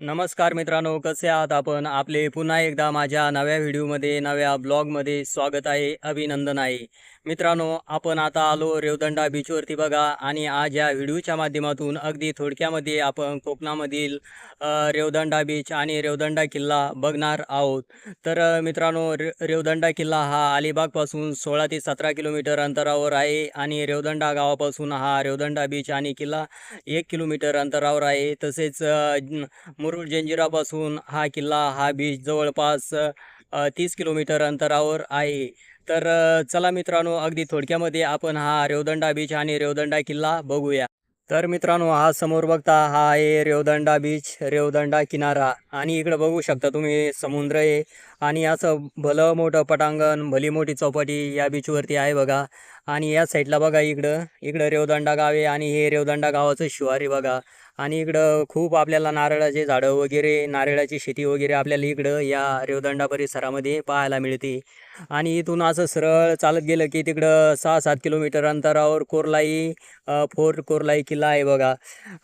नमस्कार मित्रांनो कसे आहात आपण? आपले पुन्हा एकदा माझ्या नव्या व्हिडिओमध्ये नव्या ब्लॉगमध्ये स्वागत आहे अभिनंदन आहे. मित्रांनो आपण आता आलो रेवदंडा बीचवरती बघा आणि आज या व्हिडिओच्या माध्यमातून अगदी थोडक्यामध्ये आपण कोकणामधील रेवदंडा बीच आणि रेवदंडा किल्ला बघणार आहोत. तर मित्रांनो रे रेवदंडा किल्ला हा अलिबागपासून सोळा ते सतरा किलोमीटर अंतरावर आहे आणि रेवदंडा गावापासून हा रेवदंडा बीच आणि किल्ला एक किलोमीटर अंतरावर आहे. तसेच मुरुड जंजिरापासून हा किल्ला हा बीच जवळपास तीस किलोमीटर अंतरावर आहे. तर चला मित्रांनो अगदी थोडक्यामध्ये आपण हा रेवदंडा बीच आणि रेवदंडा किल्ला बघूया. तर मित्रांनो हा समोर बघता हा आहे रेवदंडा बीच रेवदंडा किनारा. आणि इकडं बघू शकता तुम्ही समुद्र आहे आणि असं भलं मोठं पटांगण भली मोठी चौपाटी या बीचवरती आहे बघा. आणि या साईडला बघा इकडं. इकडं रेवदंडा गाव आहे आणि हे रेवदंडा गावाचं शिवारी बघा. आणि इकडं खूप आपल्याला नारळाचे झाडं वगैरे नारळाची शेती वगैरे आपल्याला इकडं या रेवदंडा परिसरामध्ये पाहायला मिळते. आणि इथून असं सरळ चालत गेलं की तिकडं सहा सात किलोमीटर अंतरावर कोरलाई फोर्ट कोरलाई किल्ला आहे बघा.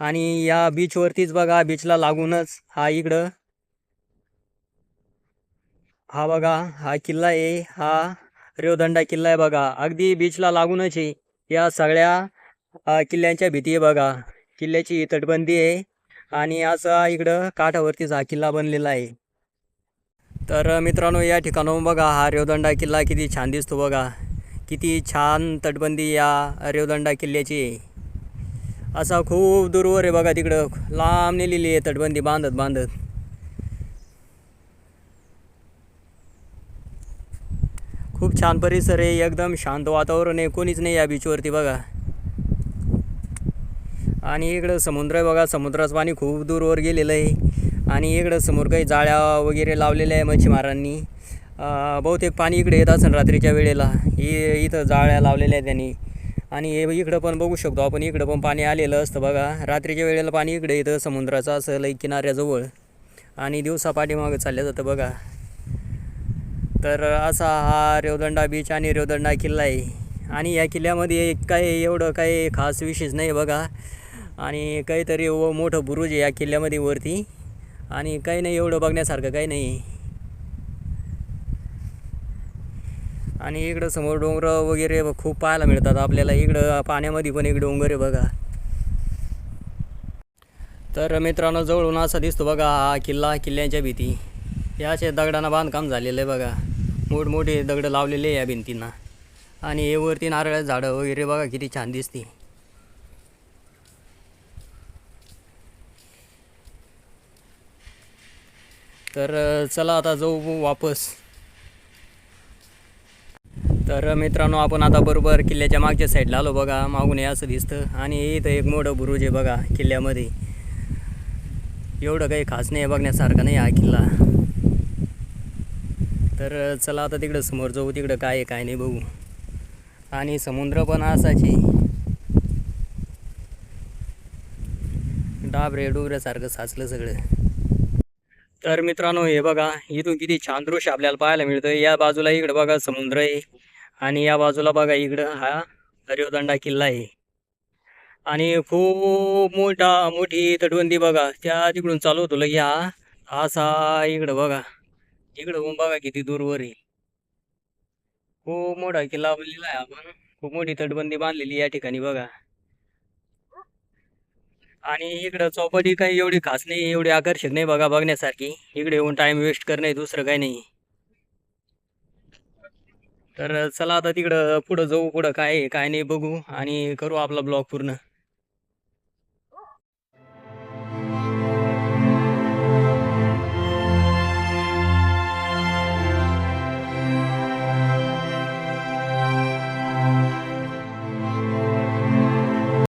आणि या बीचवरतीच बघा बीचला लागूनच हा इकडं हा बघा हा किल्ला आहे हा रेवदंडा किल्ला आहे बघा. अगदी बीचला लागूनच आहे. या सगळ्या किल्ल्यांच्या भीती आहे बघा. किल्ल्याची तटबंदी आहे आणि असा इकडं काठावरतीच हा किल्ला बनलेला आहे. तर मित्रांनो या ठिकाणाहून बघा हा रेवदंडा किल्ला किती छान दिसतो बघा. किती छान तटबंदी या रेवदंडा किल्ल्याची आहे. असा खूप दूरवर आहे बघा तिकडं. लांब नेलेली आहे तटबंदी बांधत बांधत. खूप छान परिसर आहे एकदम शांत वातावरण आहे कोणीच नाही या बीचवरती बघा. आणि इकडं समुद्र आहे बघा समुद्राचं पाणी खूप दूरवर गेलेलं आहे. आणि इकडं समोर काही जाळ्या वगैरे लावलेल्या आहे मच्छीमारांनी. बहुतेक पाणी इकडे येत असेल रात्रीच्या वेळेला. इ इथं जाळ्या लावलेल्या आहेत त्यांनी. आणि हे इकडं पण बघू शकतो आपण इकडं पण पाणी आलेलं असतं बघा. रात्रीच्या वेळेला पाणी इकडे येतं समुद्राचं असं लई किनाऱ्याजवळ. आणि दिवसा पाठीमागं चाललं जातं बघा. तर असा हा रेवदंडा बीच आणि रेवदंडा किल्ला आहे. आणि या किल्ल्यामध्ये काही एवढं काही खास विशेष नाही बघा. आणि काहीतरी व मोठं बुरुज आहे या किल्ल्यामध्ये वरती. आणि काही नाही एवढं बघण्यासारखं काही नाही. आणि इकडं समोर डोंगर वगैरे खूप पाहायला मिळतात. आपल्याला इकडं पाण्यामध्ये पण एक डोंगर आहे बघा. तर मित्रांनो जवळून असा दिसतो बघा हा किल्ला किल्ल्यांच्या भीती. याचे दगडांना बांधकाम झालेलं आहे बघा. मोठमोठे दगडं लावलेले आहे या भिंतींना. आणि हे वरती नारळ झाडं वगैरे बघा किती छान दिसते. तर चला आता जाऊ वापस. तर मित्रांनो आपण आता बरोबर किल्ल्याच्या मागच्या साईडला आलो बघा. मागून हे असं दिसतं. आणि इथं एक मोठं बुरुज आहे बघा किल्ल्यामध्ये. एवढं काही खास नाही आहे बघण्यासारखं नाही हा किल्ला. तर चला आता तिकडं समोर जाऊ तिकडं काय आहे काय नाही बघू. आणि समुद्र पण असायची डाबरे डोबऱ्यासारखं साचलं सगळं. तर मित्रांनो हे बघा इथून किती छान दृश्य आपल्याला पाहायला मिळतं या बाजूला इकडं बघा समुद्र आहे. आणि या बाजूला बघा इकडं हा दर्योदंडा किल्ला आहे. आणि खूप मोठा मोठी तटबंदी बघा त्या तिकडून चालू होतो लगे हा. असा इकडं बघा. इकडं पण बघा किती दूरवर आहे. खूप मोठा किल्ला बनलेला आहे आपण. खूप मोठी तटबंदी बांधलेली या ठिकाणी बघा. आणि इकडं चौपाटी काही एवढी खास नाही एवढी आकर्षक नाही बघा बघण्यासारखी. इकडे येऊन टाइम वेस्ट करणे दुसरं काही नाही. तर चला आता तिकडं पुढं जाऊ पुढं काय काय नाही बघू आणि करू आपला ब्लॉग पूर्ण.